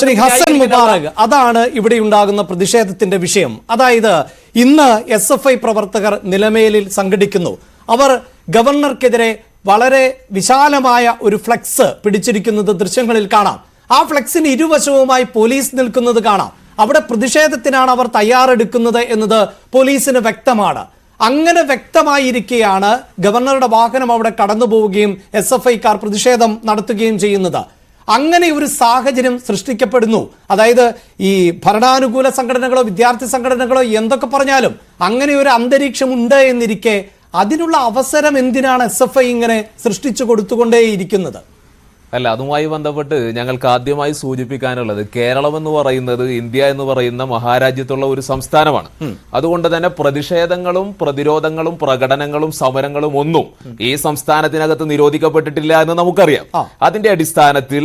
ശ്രീ ഹസൻ മുബാറക് അതാണ് ഇവിടെ ഉണ്ടാകുന്ന പ്രതിഷേധത്തിന്റെ വിഷയം. അതായത് ഇന്ന് എസ് എഫ് ഐ പ്രവർത്തകർ നിലമേലിൽ സംഘടിക്കുന്നു. അവർ ഗവർണർക്കെതിരെ വളരെ വിശാലമായ ഒരു ഫ്ലെക്സ് പിടിച്ചിരിക്കുന്നത് ദൃശ്യങ്ങളിൽ കാണാം. ആ ഫ്ലെക്സിന് ഇരുവശവുമായി പോലീസ് നിൽക്കുന്നത് കാണാം. അവിടെ പ്രതിഷേധത്തിനാണ് അവർ തയ്യാറെടുക്കുന്നത് എന്നത് പോലീസിന് വ്യക്തമാണ്. അങ്ങനെ വ്യക്തമായിരിക്കെയാണ് ഗവർണറുടെ വാഹനം അവിടെ കടന്നു പോവുകയും എസ് എഫ് ഐക്കാർ പ്രതിഷേധം നടത്തുകയും ചെയ്യുന്നത്. അങ്ങനെ ഒരു സാഹചര്യം സൃഷ്ടിക്കപ്പെടുന്നു. അതായത് ഈ ഭരണാനുകൂല സംഘടനകളോ വിദ്യാർത്ഥി സംഘടനകളോ എന്തൊക്കെ പറഞ്ഞാലും അങ്ങനെ ഒരു അന്തരീക്ഷം ഉണ്ട് എന്നിരിക്കെ അതിനുള്ള അവസരം എന്തിനാണ് എസ് എഫ് ഐ ഇങ്ങനെ സൃഷ്ടിച്ചു കൊടുത്തുകൊണ്ടേയിരിക്കുന്നത്? അല്ല അതുമായി ബന്ധപ്പെട്ട് ഞങ്ങൾക്ക് ആദ്യമായി സൂചിപ്പിക്കാനുള്ളത് കേരളം എന്ന് പറയുന്നത് ഇന്ത്യ എന്ന് പറയുന്ന മഹാരാജ്യത്തുള്ള ഒരു സംസ്ഥാനമാണ്. അതുകൊണ്ട് തന്നെ പ്രതിഷേധങ്ങളും പ്രതിരോധങ്ങളും പ്രകടനങ്ങളും സമരങ്ങളും ഒന്നും ഈ സംസ്ഥാനത്തിനകത്ത് നിരോധിക്കപ്പെട്ടിട്ടില്ല എന്ന് നമുക്കറിയാം. അതിന്റെ അടിസ്ഥാനത്തിൽ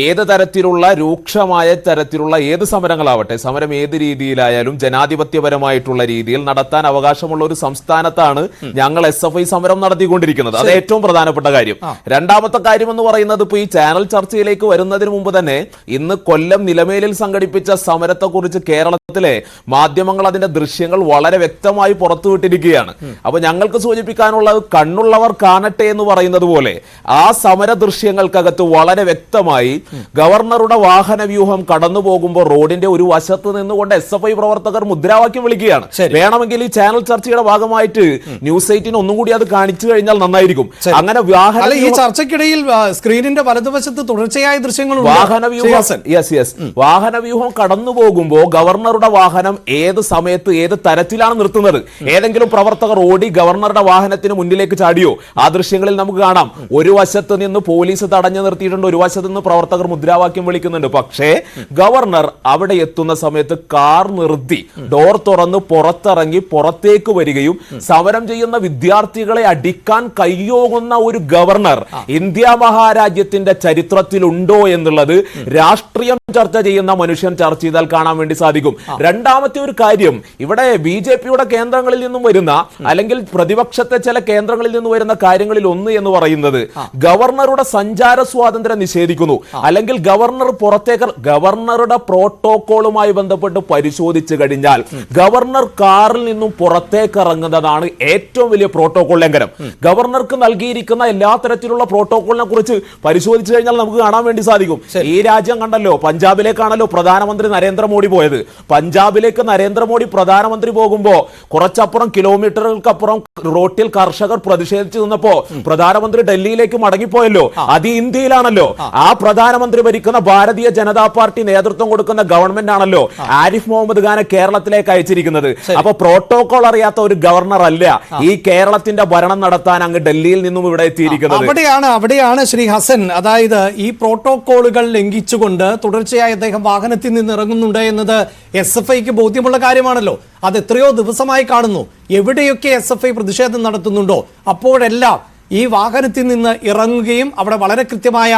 ഏത് തരത്തിലുള്ള രൂക്ഷമായ തരത്തിലുള്ള ഏത് സമരങ്ങളാവട്ടെ സമരം ഏത് രീതിയിലായാലും ജനാധിപത്യപരമായിട്ടുള്ള രീതിയിൽ നടത്താൻ അവകാശമുള്ള ഒരു സംസ്ഥാനത്താണ് ഞങ്ങൾ എസ് എഫ് ഐ സമരം നടത്തിക്കൊണ്ടിരിക്കുന്നത്. അത് ഏറ്റവും പ്രധാനപ്പെട്ട കാര്യം. രണ്ടാമത്തെ കാര്യം എന്ന് പറയുന്നത് ഇപ്പൊ ഈ ചാനൽ ചർച്ചയിലേക്ക് വരുന്നതിന് മുമ്പ് തന്നെ ഇന്ന് കൊല്ലം നിലമേലിൽ സംഘടിപ്പിച്ച സമരത്തെക്കുറിച്ച് കേരളത്തിലെ മാധ്യമങ്ങൾ അതിന്റെ ദൃശ്യങ്ങൾ വളരെ വ്യക്തമായി പുറത്തുവിട്ടിരിക്കുകയാണ്. അപ്പൊ ഞങ്ങൾക്ക് സൂചിപ്പിക്കാനുള്ളത് കണ്ണുള്ളവർ കാണട്ടെ എന്ന് പറയുന്നത് പോലെ ആ സമര ദൃശ്യങ്ങൾക്കകത്ത് വളരെ വ്യക്തമായി ഗവർണറുടെ വാഹന വ്യൂഹം കടന്നു പോകുമ്പോൾ റോഡിന്റെ ഒരു വശത്ത് നിന്നുകൊണ്ട് എസ് എഫ് ഐ പ്രവർത്തകർ മുദ്രാവാക്യം വിളിക്കുകയാണ്. വേണമെങ്കിൽ ഈ ചാനൽ ചർച്ചയുടെ ഭാഗമായിട്ട് ന്യൂസ് എയ്റ്റിന് ഒന്നും കൂടി അത് കാണിച്ചു കഴിഞ്ഞാൽ നന്നായിരിക്കും. അങ്ങനെ വാഹന ഈ ചർച്ചയ്ക്കിടയിൽ സ്ക്രീനിന്റെ വലതുവശത്ത് തുടർച്ചയായ ദൃശ്യങ്ങൾ വാഹന വ്യൂഹം യെസ് യെസ് വാഹന വ്യൂഹം കടന്നു പോകുമ്പോൾ ഗവർണറുടെ വാഹനം ഏത് സമയത്ത് ഏത് തരത്തിലാണ് നിർത്തുന്നത്? ഏതെങ്കിലും പ്രവർത്തകർ ഓടി ഗവർണറുടെ വാഹനത്തിന് മുന്നിലേക്ക് ചാടിയോ? ആ ദൃശ്യങ്ങളിൽ നമുക്ക് കാണാം. ഒരു വശത്ത് നിന്ന് പോലീസ് തടഞ്ഞു നിർത്തിയിട്ടുണ്ട് ഒരു വശത്ത് നിന്ന് പ്രവർത്തകർ മുദ്രാവാക്യം വിളിക്കുന്നുണ്ട്. പക്ഷേ ഗവർണർ അവിടെ എത്തുന്ന സമയത്ത് കാർ നിർത്തി ഡോർ തുറന്ന് പുറത്തിറങ്ങി പുറത്തേക്ക് വരികയും സമരം ചെയ്യുന്ന വിദ്യാർത്ഥികളെ അടിക്കാൻ കയ്യോകുന്ന ഒരു ഗവർണർ ഇന്ത്യ മഹാരാജ്യത്തിന്റെ ചരിത്രത്തിലുണ്ടോ എന്നുള്ളത് രാഷ്ട്രീയം ചർച്ച ചെയ്യുന്ന മനുഷ്യൻ ചർച്ച ചെയ്താൽ കാണാൻ വേണ്ടി സാധിക്കും. രണ്ടാമത്തെ ഒരു കാര്യം ഇവിടെ ബി ജെ പിയുടെ കേന്ദ്രങ്ങളിൽ നിന്നും വരുന്ന അല്ലെങ്കിൽ പ്രതിപക്ഷത്തെ ചില കേന്ദ്രങ്ങളിൽ നിന്നും വരുന്ന കാര്യങ്ങളിൽ ഒന്ന് എന്ന് പറയുന്നത് ഗവർണറുടെ സഞ്ചാര സ്വാതന്ത്ര്യം നിഷേധിക്കുന്നു. അല്ലെങ്കിൽ ഗവർണർ പുറത്തേക്ക് ഗവർണറുടെ പ്രോട്ടോകോളുമായി ബന്ധപ്പെട്ട് പരിശോധിച്ചു കഴിഞ്ഞാൽ ഗവർണർ കാറിൽ നിന്നും പുറത്തേക്ക് ഇറങ്ങുന്നതാണ് ഏറ്റവും വലിയ പ്രോട്ടോകോൾ ലംഘനം ഗവർണർക്ക് നൽകിയിരിക്കുന്ന എല്ലാ തരത്തിലുള്ള പ്രോട്ടോകോളിനെ കുറിച്ച് പരിശോധിച്ചു കഴിഞ്ഞാൽ നമുക്ക് കാണാൻ വേണ്ടി സാധിക്കും. ഈ രാജ്യം കണ്ടല്ലോ പഞ്ചാബിലേക്കാണല്ലോ പ്രധാനമന്ത്രി നരേന്ദ്രമോദി പോയത്. പഞ്ചാബിലേക്ക് നരേന്ദ്രമോദി പ്രധാനമന്ത്രി പോകുമ്പോൾ കുറച്ചപ്പുറം കിലോമീറ്ററുകൾക്കപ്പുറം റോട്ടിൽ കർഷകർ പ്രതിഷേധിച്ചു നിന്നപ്പോ പ്രധാനമന്ത്രി ഡൽഹിയിലേക്ക് മടങ്ങിപ്പോയല്ലോ. അത് ഇന്ത്യയിലാണല്ലോ. ആ. പ്രധാനമന്ത്രി ഭരിക്കുന്ന ഭാരതീയ ജനതാ പാർട്ടി നേതൃത്വം കൊടുക്കുന്ന ഗവൺമെന്റ് ആണല്ലോ ആരിഫ് മുഹമ്മദ് ഖാനെ കേരളത്തിലേക്ക് അയച്ചിരിക്കുന്നത്. അപ്പൊ പ്രോട്ടോകോൾ അറിയാത്ത ഒരു ഗവർണർ അല്ല ഈ കേരളത്തിന്റെ ഭരണം നടത്താൻ അങ്ങ് ഡൽഹിയിൽ നിന്നും ഇവിടെ എത്തിയിരിക്കുന്നത്. അവിടെയാണ് അവിടെയാണ് ശ്രീ ഹസൻ. അതായത് ഈ പ്രോട്ടോകോളുകൾ ലംഘിച്ചുകൊണ്ട് തുടർച്ചയായി അദ്ദേഹം വാഹനത്തിൽ നിന്ന് ഇറങ്ങുന്നുണ്ട് എന്നത് എസ് എഫ് ഐക്ക് ബോധ്യമുള്ള കാര്യമാണല്ലോ. അത് എത്രയോ ദിവസമായി കാണുന്നു. എവിടെയൊക്കെ എസ് എഫ് ഐ പ്രതിഷേധം നടത്തുന്നുണ്ടോ? അപ്പോഴെല്ലാം ഈ വാഹനത്തിൽ നിന്ന് ഇറങ്ങുകയും അവിടെ വളരെ കൃത്യമായ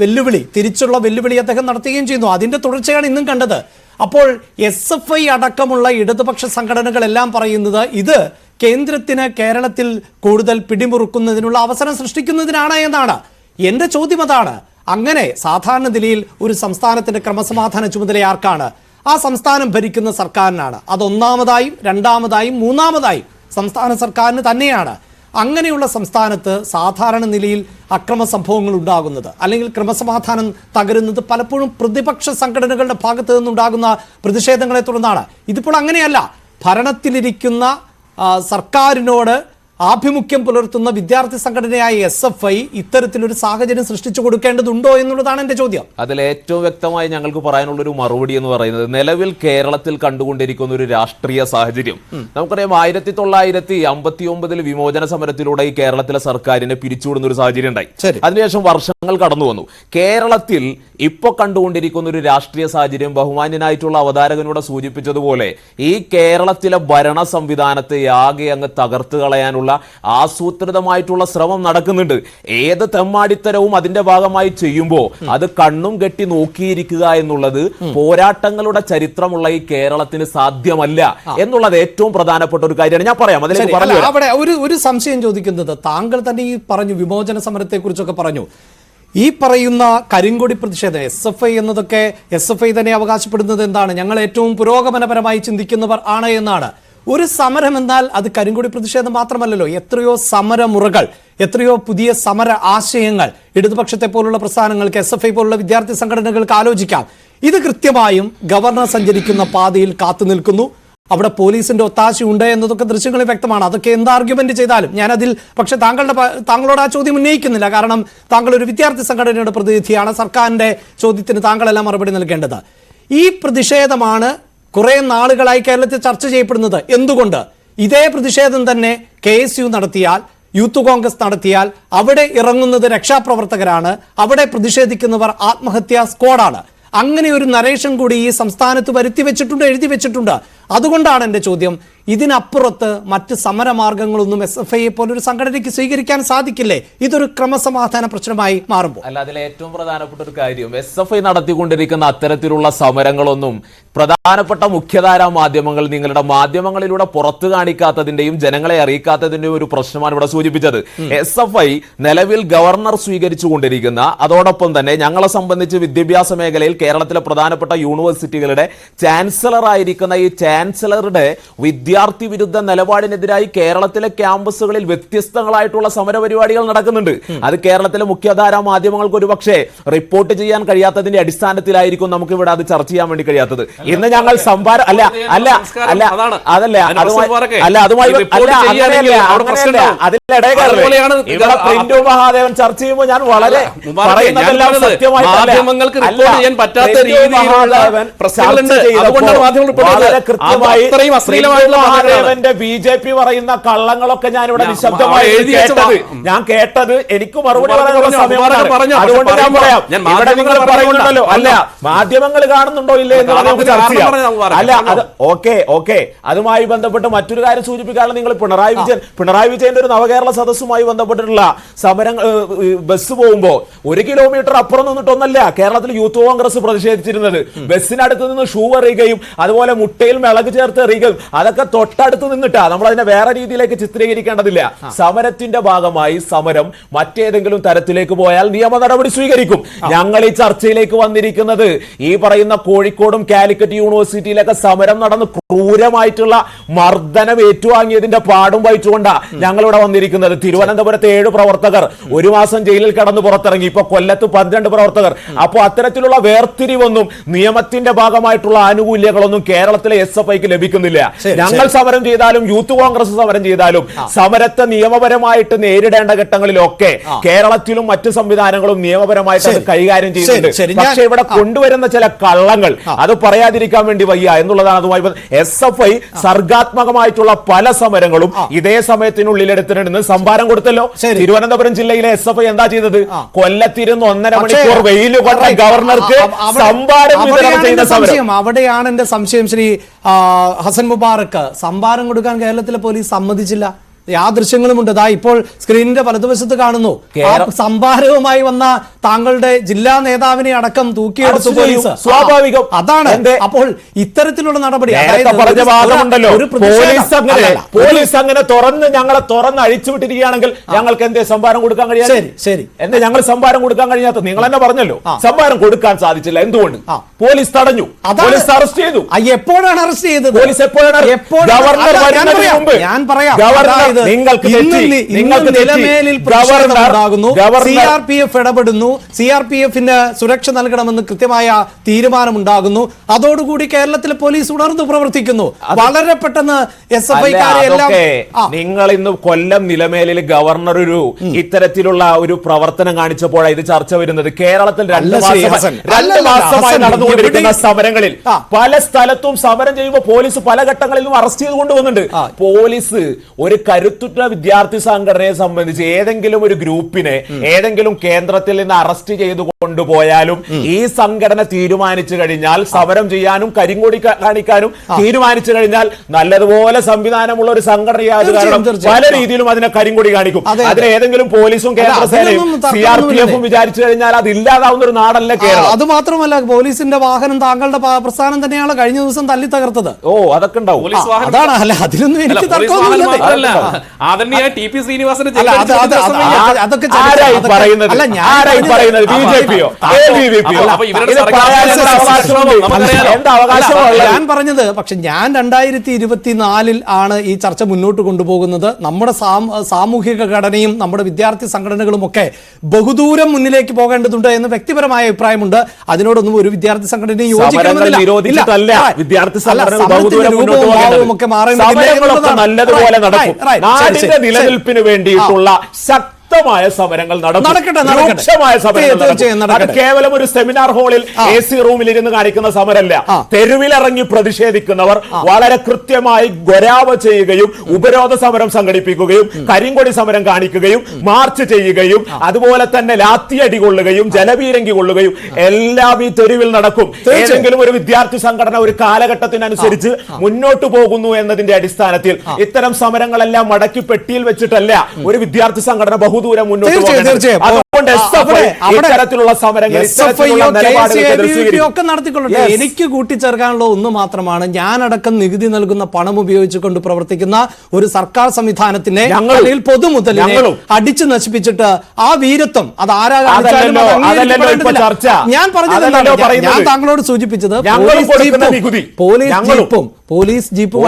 വെല്ലുവിളി തിരിച്ചുള്ള വെല്ലുവിളി അദ്ദേഹം നടത്തുകയും ചെയ്യുന്നു. അതിന്റെ തുടർച്ചയാണ് ഇന്നും കണ്ടത്. അപ്പോൾ എസ് എഫ് ഐ അടക്കമുള്ള ഇടതുപക്ഷ സംഘടനകളെല്ലാം പറയുന്നത് ഇത് കേന്ദ്രത്തിന് കേരളത്തിൽ കൂടുതൽ പിടിമുറുക്കുന്നതിനുള്ള അവസരം സൃഷ്ടിക്കുന്നതിനാണ് എന്നാണ്. എന്റെ ചോദ്യം അതാണ്. അങ്ങനെ സാധാരണ നിലയിൽ ഒരു സംസ്ഥാനത്തിന്റെ ക്രമസമാധാന ചുമതല ആർക്കാണ്? ആ സംസ്ഥാനം ഭരിക്കുന്ന സർക്കാരിനാണ്. അതൊന്നാമതായും രണ്ടാമതായും മൂന്നാമതായും സംസ്ഥാന സർക്കാരിന് തന്നെയാണ്. അങ്ങനെയുള്ള സംസ്ഥാനത്ത് സാധാരണ നിലയിൽ അക്രമ സംഭവങ്ങൾ ഉണ്ടാകുന്നത്. അല്ലെങ്കിൽ ക്രമസമാധാനം തകരുന്നത് പലപ്പോഴും പ്രതിപക്ഷ സംഘടനകളുടെ ഭാഗത്ത് നിന്നുണ്ടാകുന്ന പ്രതിഷേധങ്ങളെ തുടർന്നാണ്. ഇതിപ്പോൾ അങ്ങനെയല്ല. ഭരണത്തിലിരിക്കുന്ന സർക്കാരിനോട് ആഭിമുഖ്യം പുലർത്തുന്ന വിദ്യാർത്ഥി സംഘടനയായ എസ് എഫ് ഐ ഇത്തരത്തിലൊരു സാഹചര്യം സൃഷ്ടിച്ചു കൊടുക്കേണ്ടതുണ്ടോ എന്നുള്ളതാണ് എന്റെ ചോദ്യം. അതിൽ ഏറ്റവും വ്യക്തമായി ഞങ്ങൾക്ക് പറയാനുള്ള ഒരു മറുപടി എന്ന് പറയുന്നത് നിലവിൽ കേരളത്തിൽ കണ്ടുകൊണ്ടിരിക്കുന്ന ഒരു രാഷ്ട്രീയ സാഹചര്യം. നമുക്കറിയാം ആയിരത്തി തൊള്ളായിരത്തി അമ്പത്തി ഒമ്പതിൽ വിമോചന സമരത്തിലൂടെ ഈ കേരളത്തിലെ സർക്കാരിനെ പിരിച്ചുവിടുന്ന ഒരു സാഹചര്യം ഉണ്ടായി അതിനുശേഷം വർഷങ്ങൾ കടന്നു വന്നു കേരളത്തിൽ ഇപ്പൊ കണ്ടുകൊണ്ടിരിക്കുന്ന ഒരു രാഷ്ട്രീയ സാഹചര്യം ബഹുമാന്യനായിട്ടുള്ള അവതാരകനോട് സൂചിപ്പിച്ചതുപോലെ ഈ കേരളത്തിലെ ഭരണ സംവിധാനത്തെ ആകെ അങ്ങ് തകർത്ത് കളയാനുള്ള ആസൂത്രിതമായിട്ടുള്ള ശ്രമം നടക്കുന്നുണ്ട്. ഏത് തെമ്മാടിത്തരവും അതിന്റെ ഭാഗമായി ചെയ്യുമ്പോൾ അത് കണ്ണും കെട്ടി നോക്കിയിരിക്കുക എന്നുള്ളത് പോരാട്ടങ്ങളുടെ ചരിത്രമുള്ള ഈ കേരളത്തിന് സാധ്യമല്ല എന്നുള്ളത് ഏറ്റവും പ്രധാനപ്പെട്ട ഒരു കാര്യമാണ്. ഞാൻ പറയാം അതിലേക്ക് പറഞ്ഞു അവിടെ ഒരു ഒരു സംശയം ചോദിക്കുന്നത് താങ്കൾ തന്നെ ഈ പറഞ്ഞു വിമോചന സമരത്തെ കുറിച്ചൊക്കെ പറഞ്ഞു. ഈ പറയുന്ന കരിങ്കൊടി പ്രതിഷേധം എസ് എഫ് ഐ എന്നതൊക്കെ എസ് എഫ് ഐ തന്നെ അവകാശപ്പെടുന്നത് എന്താണ്? ഞങ്ങൾ ഏറ്റവും പുരോഗമനപരമായി ചിന്തിക്കുന്നവർ ആണ് എന്നാണ്. ഒരു സമരം എന്നാൽ അത് കരിങ്കൊടി പ്രതിഷേധം മാത്രമല്ലല്ലോ. എത്രയോ സമരമുറകൾ എത്രയോ പുതിയ സമര ആശയങ്ങൾ ഇടതുപക്ഷത്തെ പോലുള്ള പ്രസ്ഥാനങ്ങൾക്ക് എസ് എഫ് ഐ പോലുള്ള വിദ്യാർത്ഥി സംഘടനകൾക്ക് ആലോചിക്കാം. ഇത് കൃത്യമായും ഗവർണർ സഞ്ചരിക്കുന്ന പാതയിൽ കാത്തു നിൽക്കുന്നു. അവിടെ പോലീസിന്റെ ഒത്താശ ഉണ്ട് എന്നതൊക്കെ ദൃശ്യങ്ങളിൽ വ്യക്തമാണ്. അതൊക്കെ എന്ത് ആർഗ്യുമെന്റ് ചെയ്താലും? അതിൽ പക്ഷെ താങ്കളുടെ താങ്കളോട് ആ ചോദ്യം ഉന്നയിക്കുന്നില്ല. കാരണം താങ്കൾ ഒരു വിദ്യാർത്ഥി സംഘടനയുടെ പ്രതിനിധിയാണ്. സർക്കാരിന്റെ ചോദ്യത്തിന് താങ്കളെല്ലാം മറുപടി നൽകേണ്ടത്. ഈ പ്രതിഷേധമാണ് കുറെ നാളുകളായി കേരളത്തിൽ ചർച്ച ചെയ്യപ്പെടുന്നത് എന്തുകൊണ്ട്? ഇതേ പ്രതിഷേധം തന്നെ കെ നടത്തിയാൽ യൂത്ത് കോൺഗ്രസ് നടത്തിയാൽ അവിടെ ഇറങ്ങുന്നത് രക്ഷാപ്രവർത്തകരാണ് അവിടെ പ്രതിഷേധിക്കുന്നവർ ആത്മഹത്യാ സ്ക്വാഡാണ്. അങ്ങനെ ഒരു നരേഷൻ കൂടി ഈ സംസ്ഥാനത്ത് വരുത്തി വെച്ചിട്ടുണ്ട് എഴുതി വെച്ചിട്ടുണ്ട് അതുകൊണ്ടാണ് എന്റെ ചോദ്യം ഇതിനപ്പുറത്ത് മറ്റ് സമരമാർഗങ്ങളൊന്നും എസ് എഫ് ഐയെ പോലൊരു സംഘടനയ്ക്ക് സ്വീകരിക്കാൻ സാധിക്കില്ലേ? ഇതൊരു ക്രമസമാധാന പ്രശ്നമായി മാറുമ്പോൾ. അല്ല അതിലെ ഏറ്റവും പ്രധാനപ്പെട്ട ഒരു കാര്യം എസ് എഫ് ഐ നടത്തിക്കൊണ്ടിരിക്കുന്ന അത്തരത്തിലുള്ള സമരങ്ങളൊന്നും പ്രധാനപ്പെട്ട മുഖ്യധാരാ മാധ്യമങ്ങൾ നിങ്ങളുടെ മാധ്യമങ്ങളിലൂടെ പുറത്തു കാണിക്കാത്തതിന്റെയും ജനങ്ങളെ അറിയിക്കാത്തതിന്റെയും ഒരു പ്രശ്നമാണ് ഇവിടെ സൂചിപ്പിച്ചത്. എസ് എഫ് ഐ നിലവിൽ ഗവർണർ സ്വീകരിച്ചുകൊണ്ടിരിക്കുന്ന അതോടൊപ്പം തന്നെ ഞങ്ങളെ സംബന്ധിച്ച് വിദ്യാഭ്യാസ മേഖലയിൽ കേരളത്തിലെ പ്രധാനപ്പെട്ട യൂണിവേഴ്സിറ്റികളുടെ ചാൻസലർ ആയിരിക്കുന്ന ഈ ചാൻസലറുടെ വിദ്യാർത്ഥി വിരുദ്ധ നിലപാടിനെതിരായി കേരളത്തിലെ ക്യാമ്പസുകളിൽ വ്യത്യസ്തങ്ങളായിട്ടുള്ള സമരപരിപാടികൾ നടക്കുന്നുണ്ട്. അത് കേരളത്തിലെ മുഖ്യധാരാ മാധ്യമങ്ങൾക്ക് ഒരുപക്ഷെ റിപ്പോർട്ട് ചെയ്യാൻ കഴിയാത്തതിന്റെ അടിസ്ഥാനത്തിലായിരിക്കും നമുക്ക് ഇവിടെ അത് ചർച്ച ചെയ്യാൻ വേണ്ടി കഴിയാത്തത്. ഇന്ന് ഞങ്ങൾ സംഭാരം അല്ല അല്ല അല്ല. അതല്ല അല്ല അതുമായി അല്ല, അതിനിടെ ഇവിടെ പ്രിന്റു മഹാദേവൻ ചർച്ച ചെയ്യുമ്പോൾ ഞാൻ വളരെ മാധ്യമങ്ങൾക്ക് റിപ്പോർട്ട് ചെയ്യാൻ പറ്റാത്ത രീതിയിൽ രീതിയിലുള്ള മഹാദേവൻ പ്രശ്നങ്ങളുണ്ട്. അതുകൊണ്ടാണ് മാധ്യമങ്ങൾ report അത്രയും. മഹാദേവന്റെ ബി ജെ പി പറയുന്ന കള്ളങ്ങളൊക്കെ ഞാൻ ഇവിടെ നിശബ്ദമായി കേട്ടത് ഞാൻ കേട്ടത് എനിക്ക് മറുപടി പറയാനുള്ള പക്ഷെ അതുകൊണ്ട് ഞാൻ പറയാം. ഇവിടെ നിങ്ങൾ പറയുന്നുണ്ടല്ലോ. അല്ല. മാധ്യമങ്ങൾ കാണുന്നുണ്ടോ ഇല്ലേ എന്ന് നമുക്ക് ചർച്ച ചെയ്യാം. അല്ല അത് ഓക്കെ ഓക്കെ. അതുമായി ബന്ധപ്പെട്ട് മറ്റൊരു കാര്യം സൂചിപ്പിക്കാനുള്ള നിങ്ങൾ പിണറായി വിജയൻ പിണറായി വിജയന്റെ ഒരു നവകേരള സദസ്സുമായി ബന്ധപ്പെട്ടിട്ടുള്ള സമരം ബസ് പോകുമ്പോ ഒരു കിലോമീറ്റർ അപ്പുറം നിന്നിട്ടൊന്നല്ല കേരളത്തിൽ യൂത്ത് കോൺഗ്രസ് പ്രതിഷേധിച്ചിരുന്നത്. ബസ്സിനടുത്ത് നിന്ന് ഷൂ എറിയുകയും അതുപോലെ മുട്ടയിൽ മിളക് ചേർത്ത് എറിയുകയും അതൊക്കെ തൊട്ടടുത്ത് നിന്നിട്ടാ. നമ്മൾ അതിനെ വേറെ രീതിയിലേക്ക് ചിത്രീകരിക്കേണ്ടതില്ല. സമരത്തിന്റെ ഭാഗമായി സമരം മറ്റേതെങ്കിലും തരത്തിലേക്ക് പോയാൽ നിയമ നടപടി സ്വീകരിക്കും. ഞങ്ങൾ ഈ ചർച്ചയിലേക്ക് വന്നിരിക്കുന്നത് ഈ പറയുന്ന കോഴിക്കോടും കാലിക്കറ്റ് യൂണിവേഴ്സിറ്റിയിലൊക്കെ സമരം നടന്ന് ക്രൂരമായിട്ടുള്ള മർദ്ദനം ഏറ്റുവാങ്ങിയതിന്റെ പാടും വഹിച്ചുകൊണ്ടാ ഞങ്ങളിവിടെ വന്നിരിക്കുന്നത്. തിരുവനന്തപുരത്തെ ഏഴ് പ്രവർത്തകർ ഒരു മാസം ജയിലിൽ കടന്ന് പുറത്തിറങ്ങി. ഇപ്പൊ കൊല്ലത്ത് പന്ത്രണ്ട് പ്രവർത്തകർ. അപ്പൊ അത്തരത്തിലുള്ള വേർതിരിവൊന്നും നിയമത്തിന്റെ ഭാഗമായിട്ടുള്ള ആനുകൂല്യങ്ങളൊന്നും കേരളത്തിലെ എസ് എഫ് ഐക്ക് ലഭിക്കുന്നില്ല ഞങ്ങൾ സമരം ചെയ്താലും യൂത്ത് കോൺഗ്രസ് സമരം ചെയ്താലും സമരത്തെ നിയമപരമായിട്ട് നേരിടേണ്ട ഘട്ടങ്ങളിലൊക്കെ കേരളത്തിലും മറ്റു സംവിധാനങ്ങളും നിയമപരമായിട്ട് അത് കൈകാര്യം ചെയ്യുന്നുണ്ട്. പക്ഷേ ഇവിടെ കൊണ്ടുവരുന്ന ചില കള്ളങ്ങൾ അത് പറയാതിരിക്കാൻ വേണ്ടി വയ്യ എന്നുള്ളതാണ് അതുമായി എസ് എഫ് ഐ സർഗാത്മകമായിട്ടുള്ള പല സമരങ്ങളും ഇതേ സമയത്തിനുള്ളിൽ എടുത്തിട്ടുണ്ട് സംഭാരം കൊടുത്തല്ലോ. തിരുവനന്തപുരം ജില്ലയിലെ എസ് എഫ് ഐ എന്താ ചെയ്തത്? കൊല്ലത്തിരുന്ന് ഒന്നര മണിക്കൂർ വെയിൽ കൊണ്ട ഗവർണർക്ക് സംഭാരം വിതരണം അവിടെയാണ് ചെയ്യുന്ന എന്റെ സമരം. സംശയം അവിടെയാണ് എന്റെ സംശയം. ശ്രീ ഹസൻ മുബാറക്ക് സംഭാരം കൊടുക്കാൻ കേരളത്തിലെ പോലീസ് സമ്മതിച്ചില്ല. ആ ദൃശ്യങ്ങളുമുണ്ട് ദാ ഇപ്പോൾ സ്ക്രീനിന്റെ വലതുവശത്ത് കാണുന്നു. സംഭാരവുമായി വന്ന താങ്കളുടെ ജില്ലാ നേതാവിനെ അടക്കം തൂക്കിയെടുത്തു പോലീസ്. സ്വാഭാവികം. അതാണ്. അപ്പോൾ ഇത്തരത്തിലുള്ള നടപടി. പോലീസ് അങ്ങനെ പോലീസ് അങ്ങനെ തുറന്ന് ഞങ്ങളെ തുറന്ന് അഴിച്ചു വിട്ടിരിക്കുകയാണെങ്കിൽ ഞങ്ങൾക്ക് എന്തേ സംഭാരം കൊടുക്കാൻ കഴിയാതെ ശരി, ശരി. എന്തേ ഞങ്ങൾ സംഭാരം കൊടുക്കാൻ കഴിയാത്ത നിങ്ങൾ തന്നെ പറഞ്ഞല്ലോ. സംഭാരം കൊടുക്കാൻ സാധിച്ചില്ല. എന്തുകൊണ്ട്? പോലീസ് തടഞ്ഞു. പോലീസ് അറസ്റ്റ് ചെയ്തു. എപ്പോഴാണ് അറസ്റ്റ് ചെയ്തത്? പോലീസ് എപ്പോഴാണ്? ഗവർണർ ഞാൻ പറയാം, ഗവർണർ നിങ്ങൾക്ക്. നിങ്ങൾക്ക് നിലമേലിൽ ഉണ്ടാകുന്നു. സി ആർ പി എഫ് ഇടപെടുന്നു. സി ആർ പി എഫിന് സുരക്ഷ നൽകണമെന്ന് കൃത്യമായ തീരുമാനമുണ്ടാകുന്നു. അതോടുകൂടി കേരളത്തിലെ പോലീസ് ഉണർന്നു പ്രവർത്തിക്കുന്നു. വളരെ പെട്ടെന്ന് എസ് എഫ് ഐക്കാരെ എല്ലാം നിങ്ങൾ ഇന്ന് കൊല്ലം നിലമേലിൽ ഗവർണർ ഒരു ഇത്തരത്തിലുള്ള ഒരു പ്രവർത്തനം കാണിച്ചപ്പോഴാണ് ഇത് ചർച്ച വരുന്നത്. കേരളത്തിൽ രണ്ട് മാസമായി നടന്നുകൊണ്ടിരിക്കുന്ന സമരങ്ങളിൽ പല സ്ഥലത്തും സമരം ചെയ്യുമ്പോൾ പോലീസ് പല ഘട്ടങ്ങളിലും അറസ്റ്റ് ചെയ്ത് കൊണ്ടുവന്നുണ്ട് പോലീസ് ഒരു കരുത്തുറ്റ വിദ്യാർത്ഥി സംഘടനയെ സംബന്ധിച്ച് ഏതെങ്കിലും ഒരു ഗ്രൂപ്പിനെ ഏതെങ്കിലും കേന്ദ്രത്തിൽ നിന്ന് അറസ്റ്റ് ചെയ്തു കൊണ്ടുപോയാലും ഈ സംഘടന തീരുമാനിച്ചു കഴിഞ്ഞാൽ സമരം ചെയ്യാനും കരിങ്കൊടി കാണിക്കാനും തീരുമാനിച്ചു കഴിഞ്ഞാൽ നല്ലതുപോലെ സംവിധാനമുള്ള ഒരു സംഘടനയായത് കാരണം പല രീതിയിലും അതിനെ കരിങ്കൊടി കാണിക്കും. അതെ, അതെ. അതിന് ഏതെങ്കിലും പോലീസും കേന്ദ്ര അല്ല, സേനയും സി ആർ പി എഫും വിചാരിച്ചു കഴിഞ്ഞാൽ അത് ഇല്ലാതാവുന്ന ഒരു നാടല്ല കേരളം. അത് മാത്രമല്ല പോലീസിന്റെ വാഹനം താങ്കളുടെ പ്രസ്ഥാനം തന്നെയാണ് കഴിഞ്ഞ ദിവസം തല്ലി തകർത്തത് ഓ അതൊക്കെ ഉണ്ടാവും. പോലീസ് വാഹനം അതാണ് അല്ല അതിലൊന്നും എനിക്ക് തർക്കമൊന്നുമില്ല. ടി പി അതൊക്കെ അല്ല, ഞാൻ പറയുന്നത്? ബി ജെ പിയോ? ഞാൻ പറഞ്ഞത് പക്ഷെ ഞാൻ രണ്ടായിരത്തി ഇരുപത്തിനാലിൽ ആണ് ഈ ചർച്ച മുന്നോട്ട് കൊണ്ടുപോകുന്നത്. നമ്മുടെ സാമൂഹിക ഘടനയും നമ്മുടെ വിദ്യാർത്ഥി സംഘടനകളും ഒക്കെ ബഹുദൂരം മുന്നിലേക്ക് പോകേണ്ടതുണ്ട് എന്ന് വ്യക്തിപരമായ അഭിപ്രായമുണ്ട്. അതിനോടൊന്നും ഒരു വിദ്യാർത്ഥി സംഘടനയും യോജിക്കണമെന്നില്ല. നിരോധിച്ചിട്ടല്ല. വിദ്യാർത്ഥി രൂപവും ഒക്കെ മാറേണ്ടതില്ല നാടിന്റെ നിലനിൽപ്പിന് വേണ്ടിയിട്ടുള്ള ശക്തമായ സമരങ്ങൾ നടക്കും. കേവലം ഒരു സെമിനാർ ഹാളിൽ. എ സി റൂമിൽ ഇരുന്ന് കാണിക്കുന്ന സമരമല്ല. ആ. തെരുവിലിറങ്ങി പ്രതിഷേധിക്കുന്നവർ വളരെ കൃത്യമായി ഗൊരാവ ചെയ്യുകയും ഉപരോധ സമരം സംഘടിപ്പിക്കുകയും കരിങ്കൊടി സമരം കാണിക്കുകയും മാർച്ച് ചെയ്യുകയും അതുപോലെ തന്നെ ലാത്തിയടി കൊള്ളുകയും ജലപീരങ്കി കൊള്ളുകയും എല്ലാം ഈ തെരുവിൽ നടക്കും. ഏതെങ്കിലും ഒരു വിദ്യാർത്ഥി സംഘടന ഒരു കാലഘട്ടത്തിനനുസരിച്ച് മുന്നോട്ട് പോകുന്നു എന്നതിന്റെ അടിസ്ഥാനത്തിൽ ഇത്തരം സമരങ്ങളെല്ലാം മടക്കി പെട്ടിയിൽ വെച്ചിട്ടല്ല ഒരു വിദ്യാർത്ഥി സംഘടന ബഹുദൂരം മുന്നോട്ട് തീർച്ചയായും, ഇത്തരത്തിലുള്ള സമരങ്ങൾ. ഒക്കെ നടത്തിക്കൊള്ളട്ടെ. എനിക്ക് കൂട്ടിച്ചേർക്കാനുള്ള ഒന്ന് മാത്രമാണ് ഞാനടക്കം നികുതി നൽകുന്ന പണം ഉപയോഗിച്ചുകൊണ്ട് പ്രവർത്തിക്കുന്ന ഒരു സർക്കാർ സംവിധാനത്തിനെ. അല്ലെങ്കിൽ പൊതുമുതലിനെ ഞങ്ങളും. അടിച്ചു നശിപ്പിച്ചിട്ട് ആ വീരത്വം അത് ആരാ. ഞാൻ പറഞ്ഞത്? ഞാൻ- താങ്കളോട് സൂചിപ്പിച്ചത് പോലീസ് ജീപ്പും. പോലീസ്. ജീപ്പും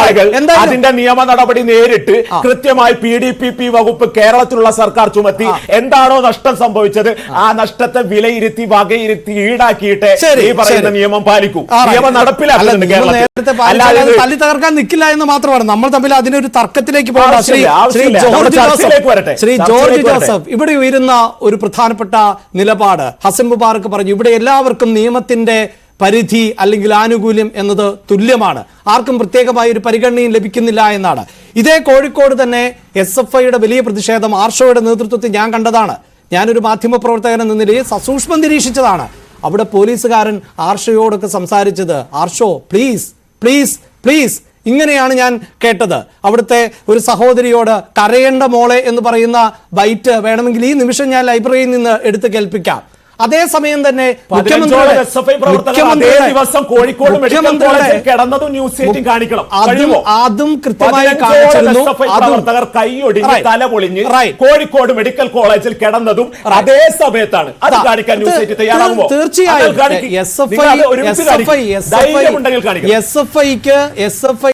ആളുകൾ അതിന്റെ നിയമ നടപടി നേരിട്ട് കൃത്യമായി പി ഡി പി പി വകുപ്പ് കേരളത്തിലുള്ള സർക്കാർ ചുമത്തി. എന്താണോ നഷ്ടം സംഭവിച്ചത് ആ നഷ്ടത്തെ വിലയിരുത്തി വകയിരുത്തി ഈടാക്കിയിട്ട് ഈ പറയുന്ന നിയമം പാലിക്കൂ. നിയമം നടപ്പിലാക്കുന്നുണ്ട് കേരളത്തിൽ. തല്ലി തകർക്കാൻ നിൽക്കില്ല എന്ന് മാത്രമാണ്. നമ്മൾ തമ്മിൽ അതിനൊരു തർക്കത്തിലേക്ക് പോകണ്ട. ശ്രീ ജോർജ്. ജോസഫ് ഇവിടെ ഉയരുന്ന ഒരു പ്രധാനപ്പെട്ട നിലപാട്. ഹസൻ മുബാറക്ക് പറഞ്ഞു ഇവിടെ എല്ലാവർക്കും നിയമത്തിന്റെ പരിധി അല്ലെങ്കിൽ ആനുകൂല്യം എന്നത് തുല്യമാണ്. ആർക്കും പ്രത്യേകമായ ഒരു പരിഗണനയും ലഭിക്കുന്നില്ല എന്നാണ്. ഇതേ കോഴിക്കോട് തന്നെ എസ് എഫ് ഐയുടെ വലിയ പ്രതിഷേധം ആർഷോയുടെ നേതൃത്വത്തിൽ ഞാൻ കണ്ടതാണ്. ഞാനൊരു മാധ്യമപ്രവർത്തകൻ എന്ന നിലയിൽ സസൂക്ഷ്മം നിരീക്ഷിച്ചതാണ്. അവിടെ പോലീസുകാരൻ ആർഷയോടൊക്കെ സംസാരിച്ചത് ആർഷോ പ്ലീസ് പ്ലീസ് പ്ലീസ് ഇങ്ങനെയാണ് ഞാൻ കേട്ടത്. അവിടുത്തെ ഒരു സഹോദരിയോട് കരയേണ്ട മോളെ എന്ന് പറയുന്ന ബൈറ്റ് വേണമെങ്കിൽ ഈ നിമിഷം ഞാൻ ലൈബ്രറിയിൽ നിന്ന് എടുത്ത് കേൾപ്പിക്കാം. അതേസമയം തന്നെ അതേ? കൃത്യമായി പ്രവർത്തകർ കൈയൊടിഞ്ഞ്. കോഴിക്കോട് മെഡിക്കൽ കോളേജിൽ കിടന്നതും അതേ സമയത്താണ്. അത് കാണിക്കാൻ ന്യൂസ് എയ്റ്റ് തയ്യാറാകുമോ തീർച്ചയായും. S F I S F ഐക്ക് എസ് എഫ് ഐ